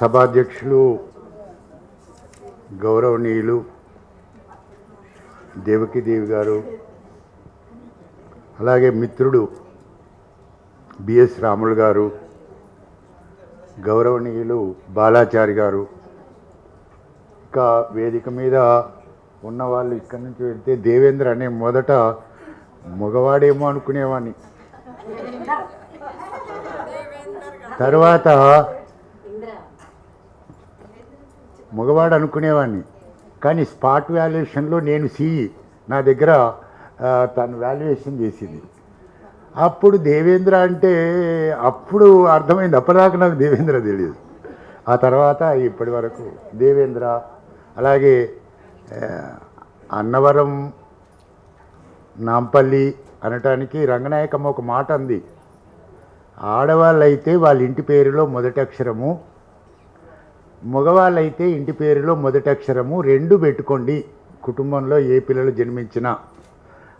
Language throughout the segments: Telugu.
సభాధ్యక్షులు గౌరవనీయులు దేవకీదేవి గారు అలాగే మిత్రుడు బిఎస్ రాములు గారు గౌరవనీయులు బాలాచారి గారు. ఇంకా వేదిక మీద ఉన్న వాళ్ళు ఇక్కడి నుంచి వెళ్తే దేవేంద్ర అనే మొదట మగవాడేమో అనుకునేవాడిని తర్వాత మగవాడు అనుకునేవాడిని కానీ స్పాట్ వాల్యుయేషన్లో నేను సిఈ నా దగ్గర తను వాల్యుయేషన్ చేసింది. అప్పుడు దేవేంద్ర అంటే అప్పుడు అర్థమైంది. అప్పటిదాకా నాకు దేవేంద్ర తెలియదు. ఆ తర్వాత ఇప్పటి వరకు దేవేంద్ర అలాగే అన్నవరం నాంపల్లి అనటానికి రంగనాయకమ్మ ఒక మాట అంది. ఆడవాళ్ళైతే వాళ్ళ ఇంటి పేరులో మొదటి అక్షరము మగవాళ్ళైతే ఇంటి పేరులో మొదటి అక్షరము రెండు పెట్టుకోండి. కుటుంబంలో ఏ పిల్లలు జన్మించినా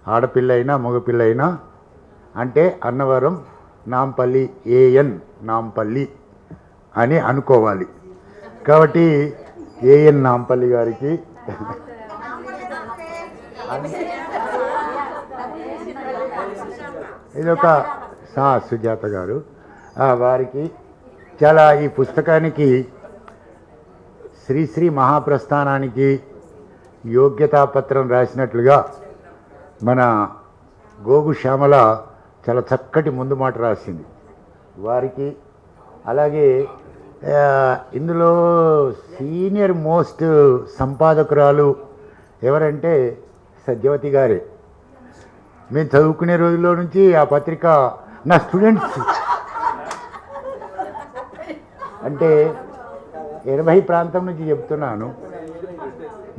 ఆడపిల్ల అయినా మగపిల్ల అయినా అంటే అన్నవరం నాంపల్లి ఏఎన్ నాంపల్లి అని అనుకోవాలి. కాబట్టి ఏఎన్ నాంపల్లి గారికి ఇదొక సా సుజాత గారు. వారికి చాలా ఈ పుస్తకానికి శ్రీశ్రీ మహాప్రస్థానానికి యోగ్యతాపత్రం రాసినట్లుగా మన గోగు శ్యామల చాలా చక్కటి ముందు మాట రాసింది. వారికి అలాగే ఇందులో సీనియర్ మోస్ట్ సంపాదకురాలు ఎవరంటే సత్యవతి గారే. మేము చదువుకునే రోజుల్లో నుంచి ఆ పత్రిక నా స్టూడెంట్స్. అంటే ఎనభై ప్రాంతం నుంచి చెప్తున్నాను.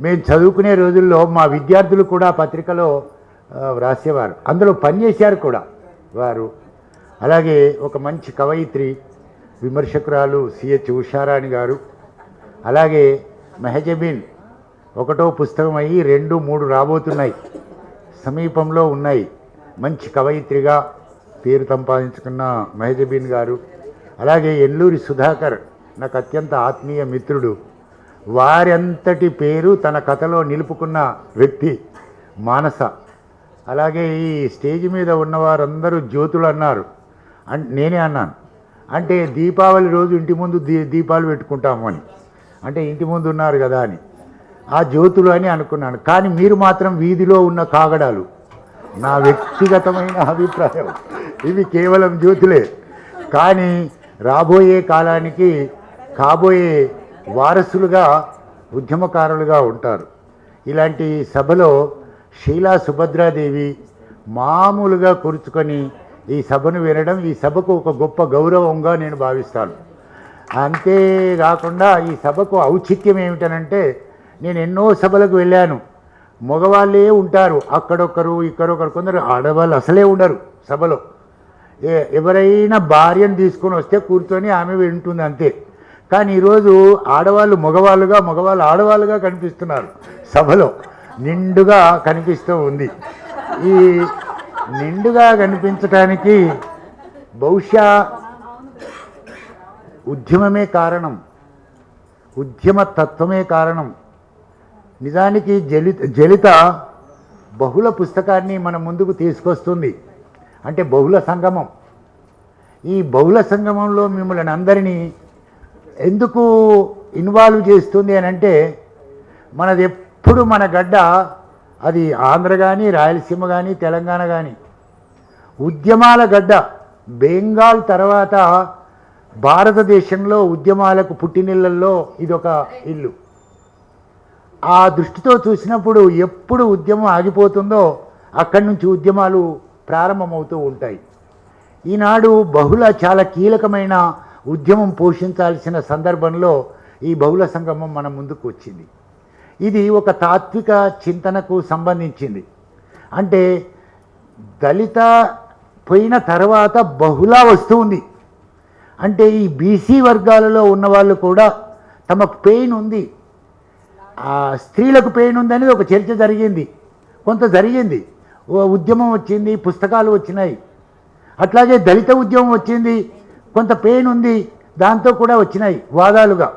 మేము చదువుకునే రోజుల్లో మా విద్యార్థులు కూడా పత్రికలో వ్రాసేవారు. అందులో పనిచేశారు కూడా వారు. అలాగే ఒక మంచి కవయిత్రి విమర్శకురాలు సిహెచ్ ఉషారాణి గారు. అలాగే మెహజబీన్ ఒకటో పుస్తకం అయ్యి రెండు మూడు రాబోతున్నాయి. సమీపంలో ఉన్నాయి. మంచి కవయిత్రిగా పేరు సంపాదించుకున్న మెహజబీన్ గారు. అలాగే ఎల్లూరి సుధాకర్ నాకు అత్యంత ఆత్మీయ మిత్రుడు. వారంతటి పేరు తన కథలో నిలుపుకున్న వ్యక్తి మానస. అలాగే ఈ స్టేజ్ మీద ఉన్న వారందరూ జ్యోతులు అన్నారు. అం నేనే అన్నాను. అంటే దీపావళి రోజు ఇంటి ముందు దీ దీపాలు పెట్టుకుంటాము అని. అంటే ఇంటి ముందు ఉన్నారు కదా అని. ఆ జ్యోతులు అని అనుకున్నాను. కానీ మీరు మాత్రం వీధిలో ఉన్న కాగడాలు. నా వ్యక్తిగతమైన అభిప్రాయం. ఇవి కేవలం జ్యోతులే. కానీ రాబోయే కాలానికి కాబోయే వారసులుగా ఉద్యమకారులుగా ఉంటారు. ఇలాంటి సభలో శీలా సుభద్రాదేవి మామూలుగా కూర్చుకొని ఈ సభను వినడం ఈ సభకు ఒక గొప్ప గౌరవంగా నేను భావిస్తాను. అంతేకాకుండా ఈ సభకు ఔచిత్యం ఏమిటనంటే నేను ఎన్నో సభలకు వెళ్ళాను. మగవాళ్ళే ఉంటారు. అక్కడొక్కరు ఇక్కడొకరు కొందరు ఆడవాళ్ళు అసలే ఉండరు సభలో. ఏ ఎవరైనా భార్యను తీసుకొని వస్తే కూర్చొని ఆమె వింటుంది అంతే. కానీ ఈరోజు ఆడవాళ్ళు మగవాళ్ళుగా మగవాళ్ళు ఆడవాళ్ళుగా కనిపిస్తున్నారు సభలో. నిండుగా కనిపిస్తూ ఉంది. ఈ నిండుగా కనిపించటానికి బహుశా ఉద్యమమే కారణం ఉద్యమ తత్వమే కారణం. నిజానికి జలిత జలిత బహుళ పుస్తకాన్ని మన ముందుకు తీసుకొస్తుంది. అంటే బహుళ సంగమం. ఈ బహుళ సంగమంలో మిమ్మల్ని అందరినీ ఎందుకు ఇన్వాల్వ్ చేస్తుంది అని అంటే మనది ఎప్పుడు మన గడ్డ అది ఆంధ్ర కానీ రాయలసీమ కానీ తెలంగాణ కానీ ఉద్యమాల గడ్డ బెంగాల్ తర్వాత భారతదేశంలో ఉద్యమాలకు పుట్టినిళ్ళల్లో ఇదొక ఇల్లు. ఆ దృష్టితో చూసినప్పుడు ఎప్పుడు ఉద్యమం ఆగిపోతుందో అక్కడి నుంచి ఉద్యమాలు ప్రారంభమవుతూ ఉంటాయి. ఈనాడు బహుళ చాలా కీలకమైన ఉద్యమం పోషించాల్సిన సందర్భంలో ఈ బహుళ సంగమం మన ముందుకు వచ్చింది. ఇది ఒక తాత్విక చింతనకు సంబంధించింది. అంటే దళిత పోయిన తర్వాత బహుళ వస్తుంది అంటే ఈ బీసీ వర్గాలలో ఉన్న వాళ్ళు కూడా తమకు పెయిన్ ఉంది. ఆ స్త్రీలకు పెయిన్ ఉంది అనేది ఒక చర్చ జరిగింది. కొంత జరిగింది. ఉద్యమం వచ్చింది పుస్తకాలు వచ్చినాయి. అట్లాగే దళిత ఉద్యమం వచ్చింది. కొంత పెయిన్ ఉంది దాంతో కూడా వచ్చినాయి వాదాలుగా.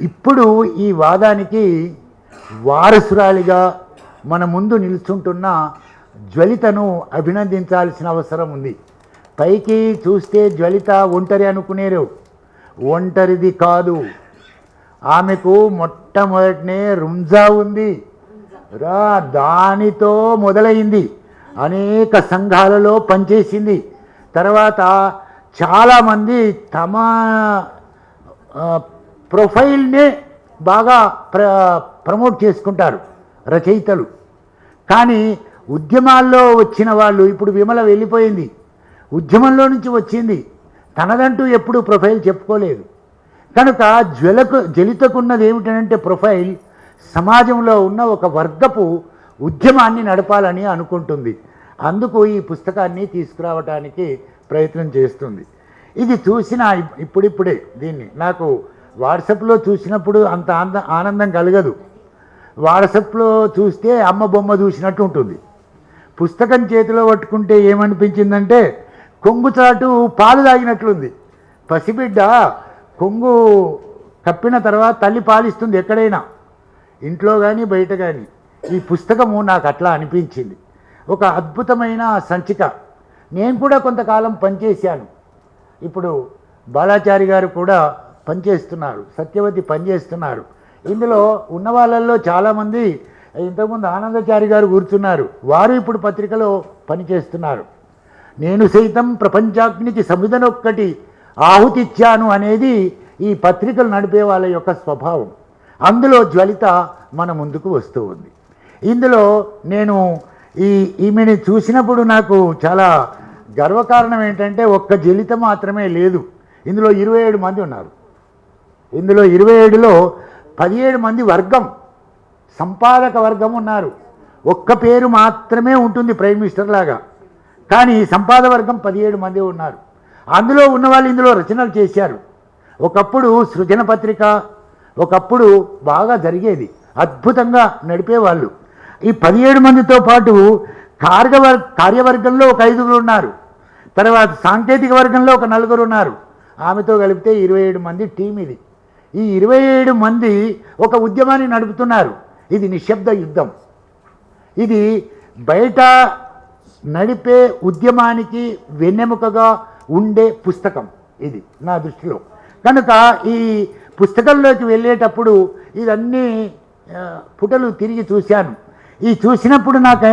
ఇప్పుడు ఈ వాదానికి వారసురాలిగా మన ముందు నిలుచుంటున్న జ్వలితను అభినందించాల్సిన అవసరం ఉంది. పైకి చూస్తే జ్వలిత ఒంటరి అనుకునేరు. ఒంటరిది కాదు. ఆమెకు మొట్టమొదటినే రుంజా ఉంది. రా దానితో మొదలైంది. అనేక సంఘాలలో పనిచేసింది. తర్వాత చాలామంది తమ ప్రొఫైల్నే బాగా ప్ర ప్రమోట్ చేసుకుంటారు రచయితలు. కానీ ఉద్యమాల్లో వచ్చిన వాళ్ళు ఇప్పుడు విమల వెళ్ళిపోయింది. ఉద్యమంలో నుంచి వచ్చింది. తనదంటూ ఎప్పుడూ ప్రొఫైల్ చెప్పుకోలేదు. కనుక జ్వలకు జలితకున్నది ఏమిటంటే ప్రొఫైల్ సమాజంలో ఉన్న ఒక వర్గపు ఉద్యమాన్ని నడపాలని అనుకుంటుంది. అందుకు ఈ పుస్తకాన్ని తీసుకురావడానికి ప్రయత్నం చేస్తుంది. ఇది చూసిన ఇప్పుడిప్పుడే దీన్ని. నాకు వాట్సాప్లో చూసినప్పుడు అంత ఆనందం కలగదు. వాట్సాప్లో చూస్తే అమ్మ బొమ్మ చూసినట్టు ఉంటుంది. పుస్తకం చేతిలో పట్టుకుంటే ఏమనిపించిందంటే కొంగు చాటు పాలు తాగినట్లుంది. పసిబిడ్డ కొంగు కప్పిన తర్వాత తల్లి పాలిస్తుంది ఎక్కడైనా. ఇంట్లో కానీ బయట కానీ ఈ పుస్తకము నాకు అట్లా అనిపించింది. ఒక అద్భుతమైన సంచిక. నేను కూడా కొంతకాలం పనిచేశాను. ఇప్పుడు బాలాచారి గారు కూడా పనిచేస్తున్నారు సత్యవతి పనిచేస్తున్నారు. ఇందులో ఉన్న వాళ్ళల్లో చాలామంది ఇంతకుముందు ఆనందచారి గారు కూర్చున్నారు వారు ఇప్పుడు పత్రికలో పనిచేస్తున్నారు. నేను సైతం ప్రపంచాగ్నికి సమిధనొక్కటి ఆహుతిచ్చాను అనేది ఈ పత్రికలు నడిపే వాళ్ళ యొక్క స్వభావం. అందులో జ్వలిత మన ముందుకు వస్తూ ఉంది. ఇందులో నేను ఈ ఈమెని చూసినప్పుడు నాకు చాలా గర్వకారణం ఏంటంటే ఒక్క జలిత మాత్రమే లేదు. ఇందులో ఇరవై ఏడు మంది ఉన్నారు. ఇందులో ఇరవై ఏడులో పదిహేడు మంది వర్గం సంపాదక వర్గం ఉన్నారు. ఒక్క పేరు మాత్రమే ఉంటుంది ప్రైమ్ మినిస్టర్ లాగా. కానీ సంపాద వర్గం పదిహేడు మంది ఉన్నారు. అందులో ఉన్న వాళ్ళు ఇందులో రచనలు చేశారు. ఒకప్పుడు సృజన పత్రిక ఒకప్పుడు బాగా జరిగేది. అద్భుతంగా నడిపేవాళ్ళు. ఈ పదిహేడు మందితో పాటు కార్యవర్ కార్యవర్గంలో ఒక ఐదుగురు ఉన్నారు. తర్వాత సాంకేతిక వర్గంలో ఒక నలుగురు ఉన్నారు. ఆమెతో కలిపితే ఇరవై ఏడు మంది టీం ఇది. ఈ ఇరవై ఏడు మంది ఒక ఉద్యమాన్ని నడుపుతున్నారు. ఇది నిశ్శబ్ద యుద్ధం. ఇది బయట నడిపే ఉద్యమానికి వెన్నెముకగా ఉండే పుస్తకం ఇది నా దృష్టిలో. కనుక ఈ పుస్తకంలోకి వెళ్ళేటప్పుడు ఇదన్నీ పుటలు తిరిగి చూశాను. ఈ చూసినప్పుడు నాకు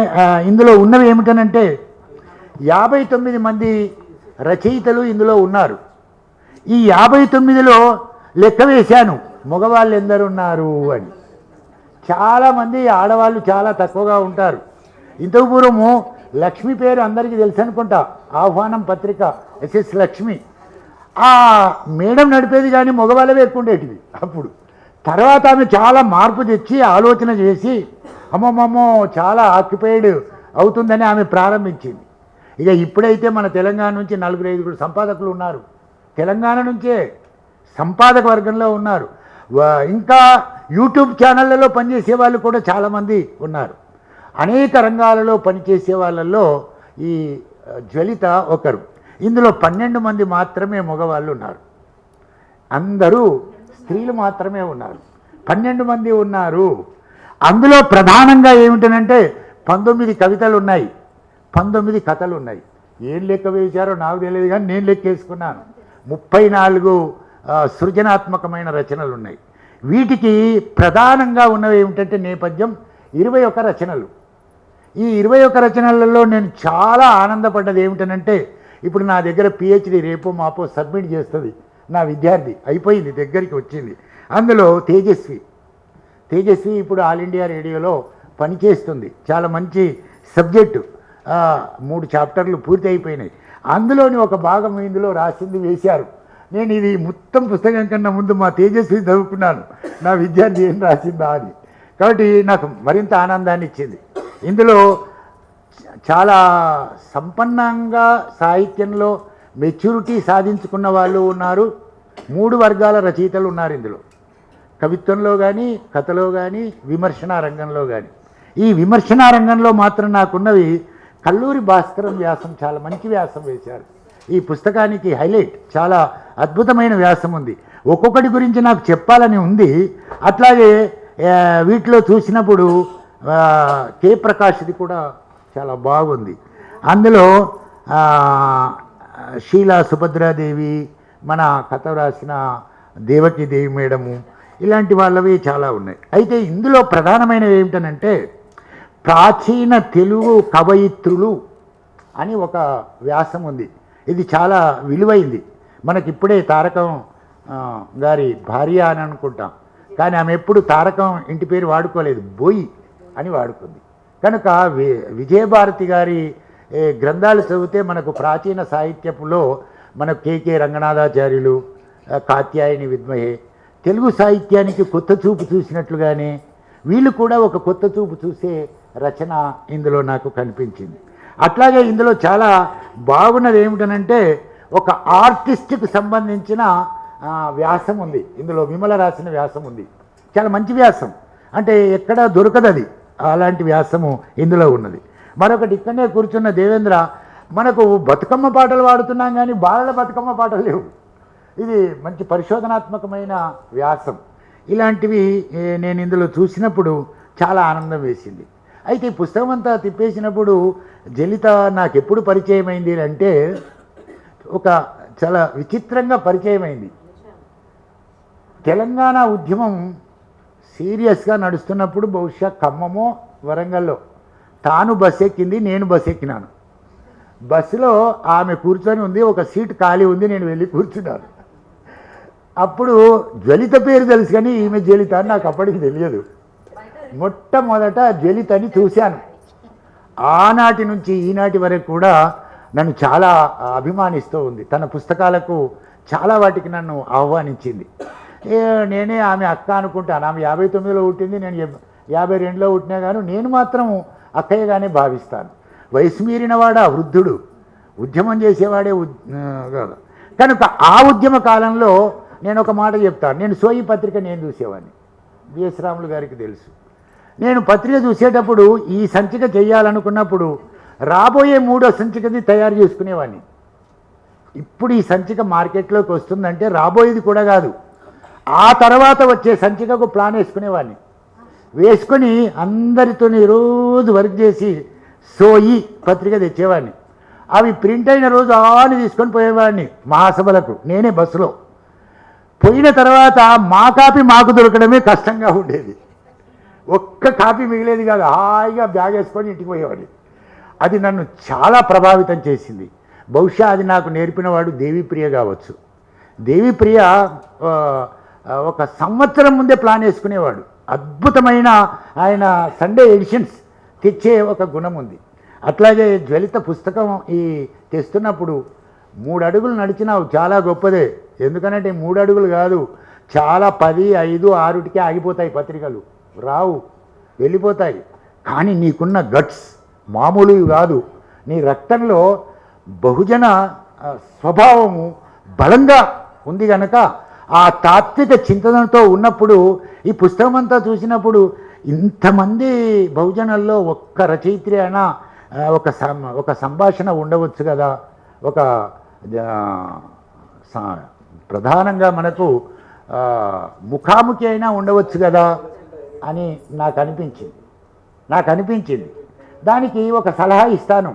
ఇందులో ఉన్నవి ఏమిటనంటే యాభై తొమ్మిది మంది రచయితలు ఇందులో ఉన్నారు. ఈ యాభై తొమ్మిదిలో లెక్క వేశాను. మగవాళ్ళు ఎందరున్నారు అని. చాలామంది ఆడవాళ్ళు చాలా తక్కువగా ఉంటారు. ఇంతకు పూర్వము లక్ష్మి పేరు అందరికీ తెలుసు అనుకుంటా. ఆహ్వానం పత్రిక ఎస్ఎస్ లక్ష్మి. ఆ మేడం నడిపేది కానీ మగవాళ్ళవే ఎక్కువ ఉండేటివి అప్పుడు. తర్వాత ఆమె చాలా మార్పు తెచ్చి ఆలోచన చేసి అమ్మమ్మమ్మో చాలా ఆక్యుపైడ్ అవుతుందని ఆమె ప్రారంభించింది. ఇక ఇప్పుడైతే మన తెలంగాణ నుంచి నలుగురు ఐదుగురు సంపాదకులు ఉన్నారు. తెలంగాణ నుంచే సంపాదక వర్గంలో ఉన్నారు. ఇంకా యూట్యూబ్ ఛానళ్ళలో పనిచేసే వాళ్ళు కూడా చాలామంది ఉన్నారు. అనేక రంగాలలో పనిచేసే వాళ్ళల్లో ఈ జ్వలిత ఒకరు. ఇందులో పన్నెండు మంది మాత్రమే మగవాళ్ళు ఉన్నారు. అందరూ స్త్రీలు మాత్రమే ఉన్నారు. పన్నెండు మంది ఉన్నారు. అందులో ప్రధానంగా ఏమిటనంటే పంతొమ్మిది కవితలు ఉన్నాయి పంతొమ్మిది కథలు ఉన్నాయి ఏం లెక్క వేశారో నాకు తెలియదు కానీ నేను లెక్కేసుకున్నాను. ముప్పై నాలుగు సృజనాత్మకమైన రచనలు ఉన్నాయి వీటికి ప్రధానంగా ఉన్నవి ఏమిటంటే నేపథ్యం ఇరవై ఒక రచనలు. ఈ ఇరవై ఒక రచనలలో నేను చాలా ఆనందపడ్డది ఏమిటనంటే ఇప్పుడు నా దగ్గర పిహెచ్డి రేపో మాపో సబ్మిట్ చేస్తుంది నా విద్యార్థి. అయిపోయింది దగ్గరికి వచ్చింది. అందులో తేజస్వి. తేజస్వి ఇప్పుడు ఆల్ ఇండియా రేడియోలో పనిచేస్తుంది. చాలా మంచి సబ్జెక్టు. మూడు చాప్టర్లు పూర్తి అయిపోయినాయి. అందులోని ఒక భాగం ఇందులో రాసింది వేశారు. నేను ఇది మొత్తం పుస్తకం కన్నా ముందు మా తేజస్వి చదువుకున్నాను. నా విద్యార్థి ఏం రాసిందా అని. కాబట్టి నాకు మరింత ఆనందాన్ని ఇచ్చింది. ఇందులో చాలా సంపన్నంగా సాహిత్యంలో మెచ్యూరిటీ సాధించుకున్న వాళ్ళు ఉన్నారు. మూడు వర్గాల రచయితలు ఉన్నారు ఇందులో. కవిత్వంలో కానీ కథలో కానీ విమర్శనా రంగంలో కానీ ఈ విమర్శనా రంగంలో మాత్రం నాకున్నవి కల్లూరి భాస్కరం వ్యాసం చాలా మంచి వ్యాసం వేశారు. ఈ పుస్తకానికి హైలైట్ చాలా అద్భుతమైన వ్యాసం ఉంది. ఒక్కొక్కటి గురించి నాకు చెప్పాలని ఉంది. అట్లాగే వీటిలో చూసినప్పుడు కే ప్రకాష్ది కూడా చాలా బాగుంది. అందులో శీలా షీలా సుభద్రాదేవి మన కథ రాసిన దేవకీదేవి మేడము ఇలాంటి వాళ్ళవి చాలా ఉన్నాయి. అయితే ఇందులో ప్రధానమైనవి ఏమిటనంటే ప్రాచీన తెలుగు కవయిత్రులు అని ఒక వ్యాసం ఉంది. ఇది చాలా విలువైంది. మనకిప్పుడే తారకం గారి భార్య అని అనుకుంటాం. కానీ ఆమె ఎప్పుడు తారకం ఇంటి పేరు వాడుకోలేదు. బొయ్యి అని వాడుకుంది. కనుక వి- విజయభారతి గారి గ్రంథాలు చదివితే మనకు ప్రాచీన సాహిత్యపులో మనకు కేకే రంగనాథాచార్యులు కాత్యాయని విద్మహే తెలుగు సాహిత్యానికి కొత్త చూపు చూసినట్లుగానే వీళ్ళు కూడా ఒక కొత్త చూపు చూసే రచన ఇందులో నాకు కనిపించింది. అట్లాగే ఇందులో చాలా బాగున్నది ఏమిటనంటే ఒక ఆర్టిస్ట్కు సంబంధించిన వ్యాసం ఉంది. ఇందులో విమల రాసిన వ్యాసం ఉంది. చాలా మంచి వ్యాసం. అంటే ఎక్కడ దొరకదు అది అలాంటి వ్యాసము ఇందులో ఉన్నది. మరొకటి ఇక్కడనే కూర్చున్న దేవేంద్ర మనకు బతుకమ్మ పాటలు పాడుతున్నాం కానీ బాలల బతుకమ్మ పాటలు లేవు. ఇది మంచి పరిశోధనాత్మకమైన వ్యాసం. ఇలాంటివి నేను ఇందులో చూసినప్పుడు చాలా ఆనందం వేసింది. అయితే ఈ పుస్తకం అంతా తిప్పేసినప్పుడు జలిత నాకు ఎప్పుడు పరిచయమైంది అంటే ఒక చాలా విచిత్రంగా పరిచయమైంది. తెలంగాణ ఉద్యమం సీరియస్గా నడుస్తున్నప్పుడు బహుశా ఖమ్మమో వరంగల్లో తాను బస్ ఎక్కింది నేను బస్ ఎక్కినాను. బస్సులో ఆమె కూర్చొని ఉంది ఒక సీట్ ఖాళీ ఉంది నేను వెళ్ళి కూర్చున్నాను. అప్పుడు జ్వలిత పేరు తెలుసు కానీ ఈమె జ్వలిత అని నాకు అప్పటికి తెలియదు. మొట్టమొదట జ్వలితని చూశాను. ఆనాటి నుంచి ఈనాటి వరకు కూడా నన్ను చాలా అభిమానిస్తూ ఉంది. తన పుస్తకాలకు చాలా వాటికి నన్ను ఆహ్వానించింది. నేనే ఆమె అక్క అనుకుంటాను. ఆమె యాభై తొమ్మిదిలో పుట్టింది నేను యాభై రెండులో పుట్టినా కానీ నేను మాత్రం అక్కయ్యగానే భావిస్తాను. వయసు మీరిన వృద్ధుడు. ఉద్యమం చేసేవాడే ఉద్- కనుక ఆ ఉద్యమ కాలంలో నేను ఒక మాట చెప్తాను నేను సోయి పత్రిక నేను చూసేవాడిని. బిఎస్ రాములు గారికి తెలుసు. నేను పత్రిక చూసేటప్పుడు ఈ సంచిక చేయాలనుకున్నప్పుడు రాబోయే మూడో సంచికది తయారు చేసుకునేవాడిని. ఇప్పుడు ఈ సంచిక మార్కెట్లోకి వస్తుందంటే రాబోయేది కూడా కాదు. ఆ తర్వాత వచ్చే సంచికకు ప్లాన్ వేసుకునేవాడిని. వేసుకొని అందరితోని రోజు వర్క్ చేసి సోయి పత్రిక తెచ్చేవాడిని. అవి ప్రింట్ అయిన రోజు ఆని తీసుకొని పోయేవాడిని మహాసభలకు. నేనే బస్సులో. పోయిన తర్వాత మా కాపీ మాకు దొరకడమే కష్టంగా ఉండేది. ఒక్క కాపీ మిగిలేది కాదు హాయిగా బ్యాగ్ వేసుకొని ఇంటికి పోయేవాడిని. అది నన్ను చాలా ప్రభావితం చేసింది. బహుశా అది నాకు నేర్పినవాడు దేవిప్రియ కావచ్చు. దేవిప్రియ ఒక సంవత్సరం ముందే ప్లాన్ వేసుకునేవాడు. అద్భుతమైన ఆయన సండే ఎడిషన్స్ తెచ్చే ఒక గుణం ఉంది. అట్లాగే జ్వలిత పుస్తకం ఈ తెస్తున్నప్పుడు మూడు అడుగులు నడిచినావు చాలా గొప్పదే. ఎందుకనంటే మూడు అడుగులు కాదు చాలా పది ఐదు ఆరుటికే ఆగిపోతాయి పత్రికలు. రావు వెళ్ళిపోతాయి. కానీ నీకున్న గట్స్ మామూలువి కాదు. నీ రక్తంలో బహుజన స్వభావము బలంగా ఉంది కనుక ఆ తాత్విక చింతనతో ఉన్నప్పుడు ఈ పుస్తకం అంతా చూసినప్పుడు ఇంతమంది బహుజనుల్లో ఒక్క రచయిత్రి అయినా ఒక సం ఒక సంభాషణ ఉండవచ్చు కదా? ఒక ప్రధానంగా మనకు ముఖాముఖి అయినా ఉండవచ్చు కదా అని నాకు అనిపించింది నాకు అనిపించింది దానికి ఒక సలహా ఇస్తాను.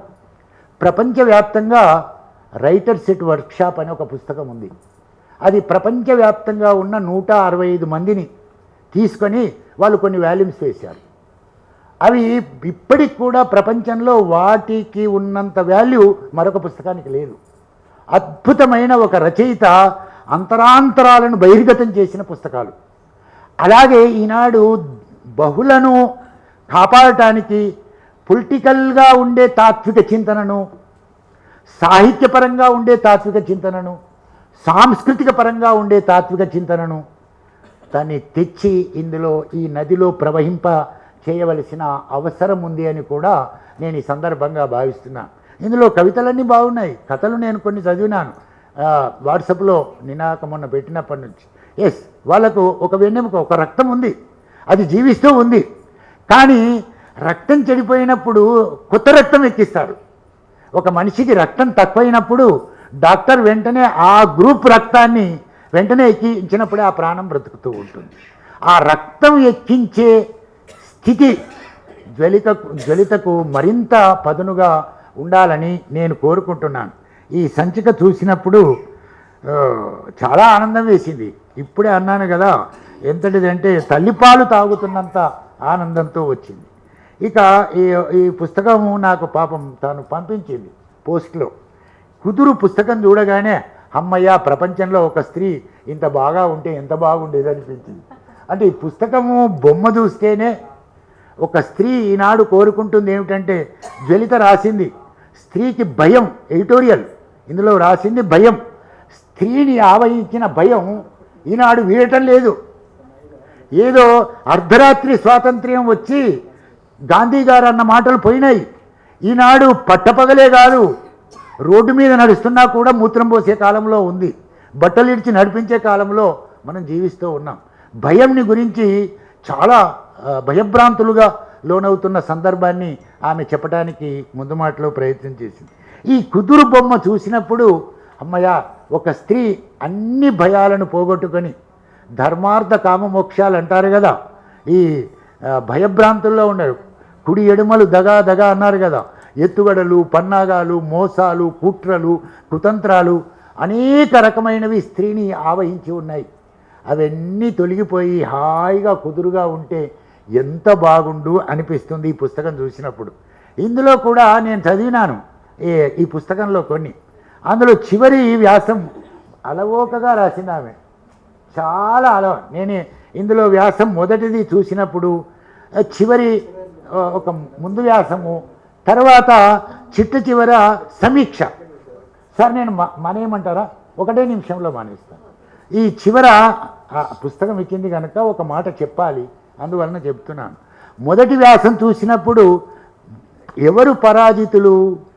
ప్రపంచవ్యాప్తంగా రైటర్ సెట్ వర్క్షాప్ అనే ఒక పుస్తకం ఉంది. అది ప్రపంచవ్యాప్తంగా ఉన్న నూట అరవై ఐదు మందిని తీసుకొని వాళ్ళు కొన్ని వాల్యూమ్స్ వేశారు. అవి ఇప్పటికి కూడా ప్రపంచంలో వాటికి ఉన్నంత వాల్యూ మరొక పుస్తకానికి లేదు. అద్భుతమైన ఒక రచయిత అంతరాంతరాలను బహిర్గతం చేసిన పుస్తకాలు. అలాగే ఈనాడు బహులను కాపాడటానికి పొలిటికల్గా ఉండే తాత్విక చింతనను సాహిత్యపరంగా ఉండే తాత్విక చింతనను సాంస్కృతిక పరంగా ఉండే తాత్విక చింతనను దాన్ని తెచ్చి ఇందులో ఈ నదిలో ప్రవహింప చేయవలసిన అవసరం ఉంది అని కూడా నేను ఈ సందర్భంగా భావిస్తున్నాను ఇందులో కవితలన్నీ బాగున్నాయి. కథలు నేను కొన్ని చదివినాను. వాట్సాప్లో నినాక మొన్న పెట్టినప్పటి నుంచి. ఎస్ వాళ్ళకు ఒక వెన్నెముక ఒక రక్తం ఉంది. అది జీవిస్తూ ఉంది. కానీ రక్తం చెడిపోయినప్పుడు కొత్త రక్తం ఎక్కిస్తారు. ఒక మనిషికి రక్తం తక్కువైనప్పుడు డాక్టర్ వెంటనే ఆ గ్రూప్ రక్తాన్ని వెంటనే ఎక్కించినప్పుడే ఆ ప్రాణం బ్రతుకుతూ ఉంటుంది. ఆ రక్తం ఎక్కించే స్థితి జ్వలిత జ్వలితకు మరింత పదునుగా ఉండాలని నేను కోరుకుంటున్నాను. ఈ సంచిక చూసినప్పుడు చాలా ఆనందం వేసింది. ఇప్పుడే అన్నాను కదా ఎంతటిదంటే తల్లిపాలు తాగుతున్నంత ఆనందంతో వచ్చింది. ఇక ఈ ఈ పుస్తకము నాకు పాపం తాను పంపించింది పోస్ట్లో. కుదురు పుస్తకం చూడగానే అమ్మయ్య ప్రపంచంలో ఒక స్త్రీ ఇంత బాగా ఉంటే ఎంత బాగుండేది అనిపించింది అంటే ఈ పుస్తకము బొమ్మ చూస్తేనే ఒక స్త్రీ ఈనాడు కోరుకుంటుంది ఏమిటంటే జ్వలిత రాసింది. స్త్రీకి భయం ఎడిటోరియల్. ఇందులో రాసింది భయం. స్త్రీని ఆవహించిన భయం ఈనాడు వీడటం లేదు. ఏదో అర్ధరాత్రి స్వాతంత్ర్యం వచ్చి గాంధీ గారు అన్న మాటలు పోయినాయి. ఈనాడు పట్టపగలే కాదు రోడ్డు మీద నడుస్తున్నా కూడా మూత్రం పోసే కాలంలో ఉంది. బట్టలు ఇడిచి నడిపించే కాలంలో మనం జీవిస్తూ ఉన్నాం. భయంని గురించి చాలా భయభ్రాంతులుగా లోనవుతున్న సందర్భాన్ని ఆమె చెప్పడానికి ముందు మాటలో ప్రయత్నం చేసింది. ఈ కుదురు బొమ్మ చూసినప్పుడు అమ్మయ్య ఒక స్త్రీ అన్ని భయాలను పోగొట్టుకొని ధర్మార్థ కామ మోక్షాలు అంటారు కదా. ఈ భయభ్రాంతుల్లో ఉన్నారు. కుడి ఎడుమలు దగా దగా అన్నారు కదా. ఎత్తుగడలు పన్నాగాలు మోసాలు కుట్రలు కుతంత్రాలు అనేక రకమైనవి స్త్రీని ఆవహించి ఉన్నాయి. అవన్నీ తొలగిపోయి హాయిగా కుదురుగా ఉంటే ఎంత బాగుండు అనిపిస్తుంది ఈ పుస్తకం చూసినప్పుడు. ఇందులో కూడా నేను చదివినాను. ఈ ఈ పుస్తకంలో కొన్ని. అందులో చివరి వ్యాసం అలవోకగా రాసింది ఆమె. చాలా అలవ. నేను ఇందులో వ్యాసం మొదటిది చూసినప్పుడు చివరి ఒక ముందు వ్యాసము తర్వాత చిట్ట చివర సమీక్ష. సార్ నేను మా- మానేయమంటారా? ఒకటే నిమిషంలో మానేస్తాను. ఈ చివర పుస్తకం ఇచ్చింది కనుక ఒక మాట చెప్పాలి. అందువలన చెప్తున్నాను. మొదటి వ్యాసం చూసినప్పుడు ఎవరు పరాజితులు?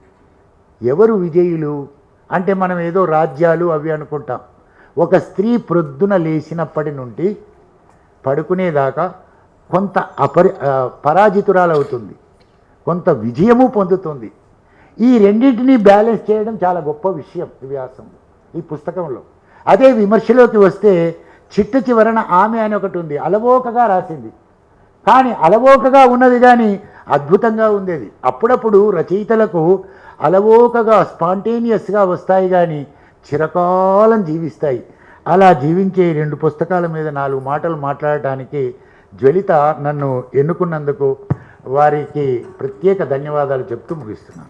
ఎవరు విజయులు? అంటే మనం ఏదో రాజ్యాలు అవి అనుకుంటాం. ఒక స్త్రీ ప్రొద్దున లేచినప్పటి నుండి పడుకునేదాకా కొంత అపరి పరాజితురాలవుతుంది. కొంత విజయము పొందుతుంది. ఈ రెండింటినీ బ్యాలెన్స్ చేయడం చాలా గొప్ప విషయం ఈ వ్యాసం ఈ పుస్తకంలో. అదే విమర్శలోకి వస్తే చిట్ట చివరన ఆమె అని ఒకటి ఉంది అలవోకగా రాసింది. కానీ అలవోకగా ఉన్నది కానీ అద్భుతంగా ఉండేది. అప్పుడప్పుడు రచయితలకు అలవోకగా స్పాంటేనియస్గా వస్తాయి కానీ చిరకాలం జీవిస్తాయి. అలా జీవించే రెండు పుస్తకాల మీద నాలుగు మాటలు మాట్లాడటానికి జ్వలిత నన్ను ఎన్నుకున్నందుకు వారికి ప్రత్యేక ధన్యవాదాలు చెప్తూ ముగిస్తున్నాను.